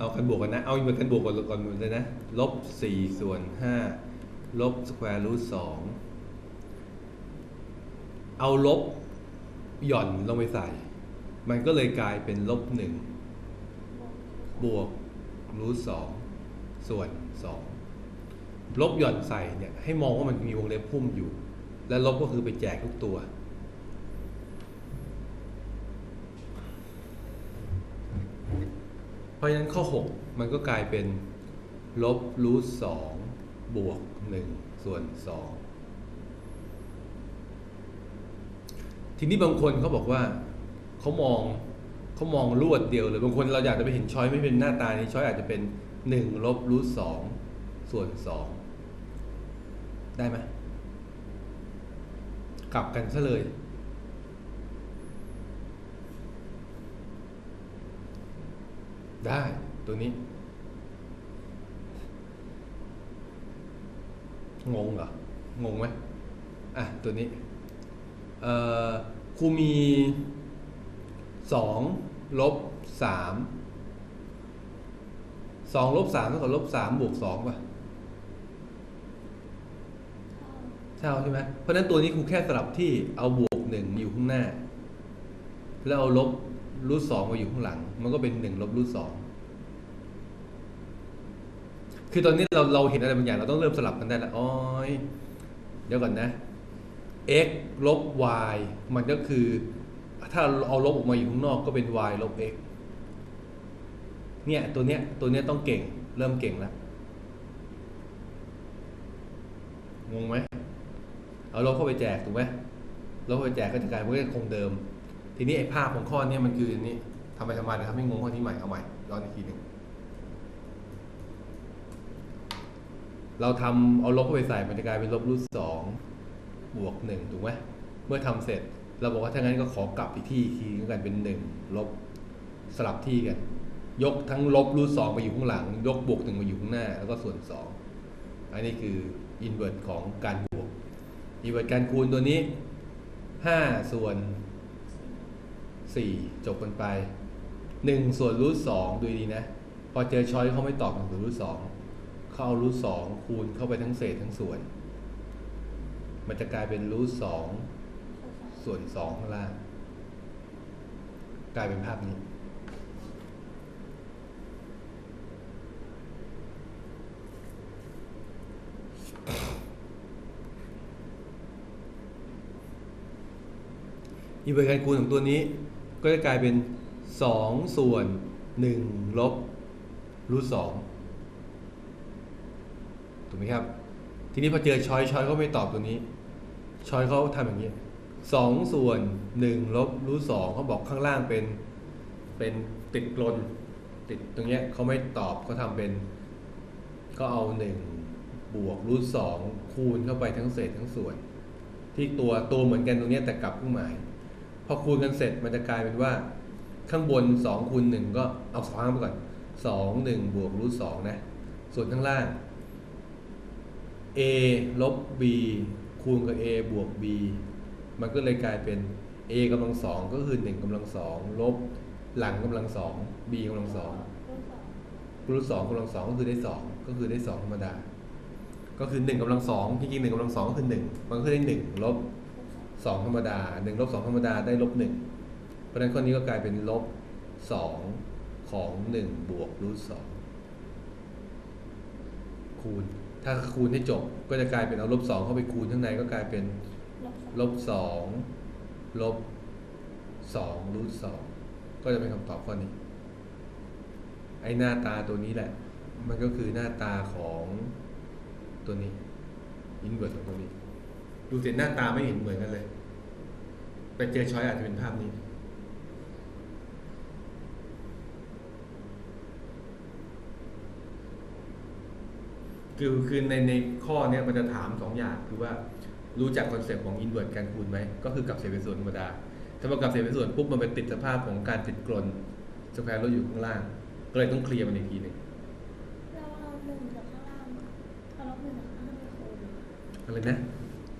เอากันบวกกันนะ เอาเหมือนกันบวกก่อนก่อนเลยนะ ลบสี่ส่วนห้าลบสแควร์รูทสองเอาลบหย่อนลงไปใส่ มันก็เลยกลายเป็นลบหนึ่งบวกรูทสองส่วนสองลบหย่อนใส่เนี่ยให้มองว่ามันมีวงเล็บพุ่มอยู่ และลบก็คือไปแจกทุกตัว เพราะฉะนั้นข้อ 6 มันก็กลายเป็นลบรูทสองบวก1ส่วน2ทีนี้บางคนเขาบอกว่าเขามองเขามองรวดเดียวเลยบางคนเราอยากจะไปเห็นช้อยไม่เป็นหน้าตานี้ช้อยอาจจะเป็น1ลบรูทสองส่วน2ได้ไหมกลับกันซะเลย ได้ตัวนี้ งงเหรอ งงไหมอะ ตัวนี้เอ่อครูมีสองลบสามสองลบสามเท่ากับลบสามบวกสองป่ะเท่าใช่ไหมเพราะนั้นตัวนี้ครูแค่สลับที่เอาบวกหนึ่งอยู่ข้างหน้า แล้วเอาลบ รูทสองมาอยู่ข้างหลัง มันก็เป็นหนึ่งลบรูทสองคือตอนนี้เราเราเห็นอะไรบางอย่างเราต้องเริ่มสลับกันได้ละอ๋อยเดี๋ยวก่อนนะ x ลบ y มันก็คือ ถ้าเอาลบออกมาอยู่ข้างนอกก็เป็น y ลบ x เนี่ยตัวเนี้ยตัวเนี้ยต้องเก่ง เริ่มเก่งแล้วงงไหมเอาลบเข้าไปแจกถูกไหมลบเข้าไปแจกก็จะกลายเป็นคงเดิม ทีนี้ไอ้ภาพของข้อเนี้มันคือนี่ทำไปทำมาเดี๋ยวทำให้งงข้อที่ใหม่เอาใหม่ย้อนอีกทีหนึ่งเราทำเอาลบเข้าไปใส่มันจะกลายเป็นลบรูทสองบวกหนึ่งถูกไหมเมื่อทำเสร็จ เราบอกว่าถ้างั้นก็ขอกลับอีกที่ทีกันเป็นหนึ่งลบสลับที่กัน ยกทั้งลบรูทสองมาอยู่ข้างหลัง ยกบวกหนึ่งมาอยู่ข้างหน้า แล้วก็ส่วนสองอันนี้คืออินเวอร์ตของการบวกอินเวอร์ตการคูณตัวนี้ห้าส่วน สี่จบกันไปหนึ่งส่วนรูทสองดูดีนะ พอเจอช้อยเขาไม่ตอบหนึ่งส่วนรูทสองเข้ารูทสองคูณเข้าไปทั้งเศษทั้งส่วน มันจะกลายเป็นรูทสองส่วนสองข้างล่าง กลายเป็นภาพนี้อีเวอร์การคูณของตัวนี้ ก็จะกลายเป็นสองส่วนหนึ่งลบรูทสองถูกไหมครับ ทีนี้พอเจอช้อยช้อยก็ไม่ตอบตัวนี้ ช้อยเขาทำอย่างนี้สองส่วนหนึ่งลบรูทสองเขาบอกข้างล่างเป็นเป็นติดกลนติดตรงเนี้ยเขาไม่ตอบเขาทำเป็น ก็เอาหนึ่งบวกรูทสองคูณเข้าไปทั้งเศษทั้งส่วน ที่ตัวตัวเหมือนกันตรงเนี้ยแต่กลับเครื่องหมาย พอคูณกันเสร็จมันจะกลายเป็นว่า ข้างบนสองคูณหนึ่งก็เอาสองข้างไปก่อนสองหนึ่งบวกรูทสองนะ ส่วนข้างล่าง a ลบ b คูณกับ a บวก b มันก็เลยกลายเป็น a กำลังสองก็คือหนึ่งกำลังสองลบหลังกำลังสอง b กำลังสองรูทสองกำลังสองก็คือได้สองก็คือได้สองธรรมดา ก็คือหนึ่งกำลังสองจริงๆหนึ่งกำลังสองก็คือหนึ่งมันก็คือได้หนึ่งลบ สองธรรมดาหนึ่งลบสองธรรมดาได้ลบหนึ่งเพราะฉะนั้นข้อนี้ก็กลายเป็นลบสองของหนึ่งบวกรูทสองคูณ ถ้าคูณให้จบก็จะกลายเป็นเอาลบสองเข้าไปคูณข้างในก็กลายเป็นลบสองลบสองรูทสองก็จะเป็นคำตอบข้อนี้ ไอ้หน้าตาตัวนี้แหละ มันก็คือหน้าตาของตัวนี้อินเวอร์ของตัวนี้ ดูสิหน้าตาไม่เห็นเหมือนกันเลย ไปเจอช้อยอาจจะเป็นภาพนี้ คือคือในในข้อเนี้ยมันจะถามสองอย่างคือว่ารู้จักคอนเซปต์ของอินเวอร์การคูณไหม ก็คือกลับเศษเป็นส่วนธรรมดา ถ้าพอกลับเศษเป็นส่วนปุ๊บมันไปติดสภาพของการติดกลนสแควร์เราอยู่ข้างล่าง ก็เลยต้องเคลียร์มันอีกทีหนึ่งเราเอาหนึ่งจากข้างล่างเอาลบหนึ่งจากข้างล่างไปคูณอะไรนะต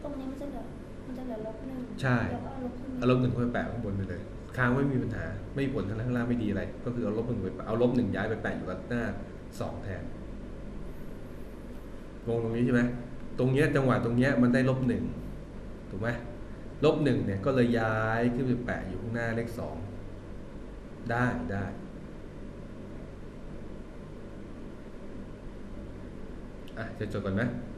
รงนี้มันจะเหลือมันจะเหลือลบหนึ่งใช่ แล้วก็เอาลบขึ้นมาอารมณ์หนึ่งค่อยแปะข้างบนไปเลย ค้างไม่มีปัญหา ไม่มีผลข้างล่างข้างล่างไม่ดีอะไร ก็คือเอาลบหนึ่งไปเอาลบหนึ่งย้ายไปแปะอยู่กับหน้าสองแทนงงตรงนี้ใช่ไหมตรงเนี้ยจังหวะตรงเนี้ยมันได้ลบหนึ่งถูกไหมลบหนึ่งเนี่ยก็เลยย้ายขึ้นไปแปะอยู่ข้างหน้าเลขสองได้ได้อะจะจดก่อนไหมไ